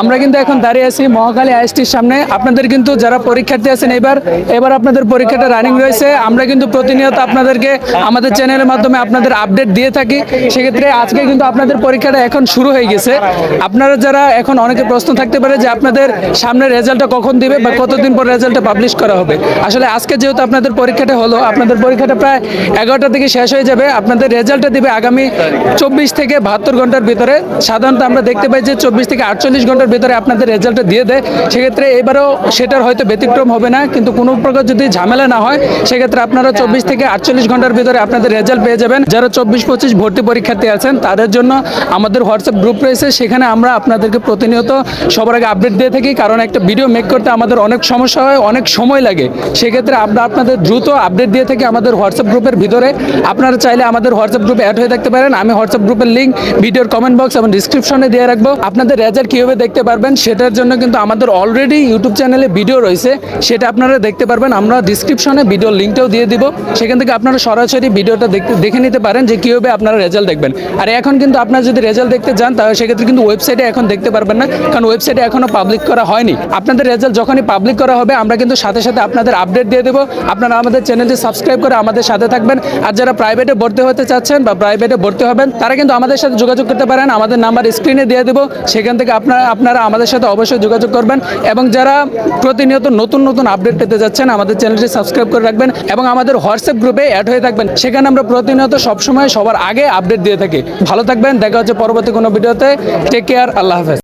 আমরা কিন্তু এখন দাঁড়িয়ে আছি মহাকালী আইএসটির সামনে। আপনাদের কিন্তু যারা পরীক্ষার্থী আছেন এবার এবার আপনাদের পরীক্ষাটা রানিং রয়েছে। আমরা কিন্তু প্রতিনিয়ত আপনাদেরকে আমাদের চ্যানেলের মাধ্যমে আপনাদের আপডেট দিয়ে থাকি। সেক্ষেত্রে আজকে কিন্তু আপনাদের পরীক্ষাটা এখন শুরু হয়ে গেছে। আপনারা যারা এখন অনেকে প্রশ্ন থাকতে পারে যে আপনাদের সামনের রেজাল্টটা কখন দিবে বা কতদিন পর রেজাল্টটা পাবলিশ করা হবে। আসলে আজকে যেহেতু আপনাদের পরীক্ষাটা হলো, আপনাদের পরীক্ষাটা প্রায় এগারোটা থেকে শেষ হয়ে যাবে। আপনাদের রেজাল্টটা দিবে আগামী চব্বিশ থেকে বাহাত্তর ঘণ্টার ভিতরে। সাধারণত আমরা দেখতে পাই যে চব্বিশ থেকে আটচল্লিশ ঘণ্টার ভিতরে আপনাদের রেজাল্টটা দিয়ে দেয়, সেক্ষেত্রে এবারও সেটার হয়তো ব্যতিক্রম হবে না, কিন্তু কোনো প্রকার যদি ঝামেলা না হয়, সেক্ষেত্রে আপনারা চব্বিশ থেকে আটচল্লিশ ঘণ্টার ভিতরে আপনাদের রেজাল্ট পেয়ে যাবেন। যারা চব্বিশ পঁচিশ ভর্তি পরীক্ষার্থী আছেন, তাদের জন্য আমাদের হোয়াটসঅ্যাপ গ্রুপ রয়েছে, সেখানে আমরা আপনাদেরকে প্রতিনিয়ত সবার আগে আপডেট দিয়ে থাকি, কারণ একটা ভিডিও মেক করতে আমাদের অনেক সমস্যা হয়, অনেক সময় লাগে। সেক্ষেত্রে আমরা আপনাদের দ্রুত আপডেট দিয়ে থাকি আমাদের হোয়াটসঅ্যাপ গ্রুপের ভিতরে। আপনারা চাইলে আমাদের হোয়াটসঅ্যাপ গ্রুপে অ্যাড হয়ে থাকতে পারেন। আমি হোয়াটসঅ্যাপ গ্রুপের লিঙ্ক ভিডিওর কমেন্ট বক্স এবং ডিসক্রিপশনে দিয়ে রাখব। আপনাদের রেজাল্ট কীভাবে দেখতে পারবেন, সেটার জন্য কিন্তু আমাদের অলরেডি ইউটিউব চ্যানেলে ভিডিও রয়েছে। সেটা আপনারা দেখতে পারবেন, আমরা ডিসক্রিপশনে ভিডিও লিঙ্কটাও দিয়ে দিব। সেখান থেকে আপনারা সরাসরি ভিডিওটা দেখতে, দেখে নিতে পারেন যে কীভাবে আপনারা রেজাল্ট দেখবেন। আর এখন কিন্তু আপনারা যদি রেজাল্ট দেখতে যান তাহলে সেক্ষেত্রে কিন্তু ওয়েবসাইটে এখন দেখতে পারবেন না, কারণ ওয়েবসাইটে এখনও পাবলিক করা হয়নি। আপনাদের রেজাল্ট যখনই পাবলিক করা হবে, আমরা কিন্তু সাথে সাথে আপনাদের আপডেট দিয়ে দেবো। আপনারা আমাদের চ্যানেলটি সাবস্ক্রাইব করে আমাদের সাথে থাকবেন। আর যারা প্রাইভেটে ভর্তি হতে চাচ্ছেন বা প্রাইভেটে ভর্তি হবেন, তারা কিন্তু আমাদের সাথে যোগাযোগ করতে পারেন। আমাদের নাম্বার স্ক্রিনে দিয়ে দেবো। সেখান থেকে আপনারা আপনারা আমাদের সাথে অবশ্যই যোগাযোগ করবেন এবং যারা প্রতিনিয়ত নতুন নতুন আপডেট পেতে যাচ্ছেন, আমাদের চ্যানেলটি সাবস্ক্রাইব করে রাখবেন এবং আমাদের হোয়াটসঅ্যাপ গ্রুপে অ্যাড হয়ে থাকবেন। সেখানে আমরা প্রতিনিয়ত সবসময় সবার আগে আপডেট দিয়ে থাকি। ভালো থাকবেন, দেখা হচ্ছে পরবর্তী কোনো ভিডিওতে। টেক কেয়ার আল্লাহ হাফেজ।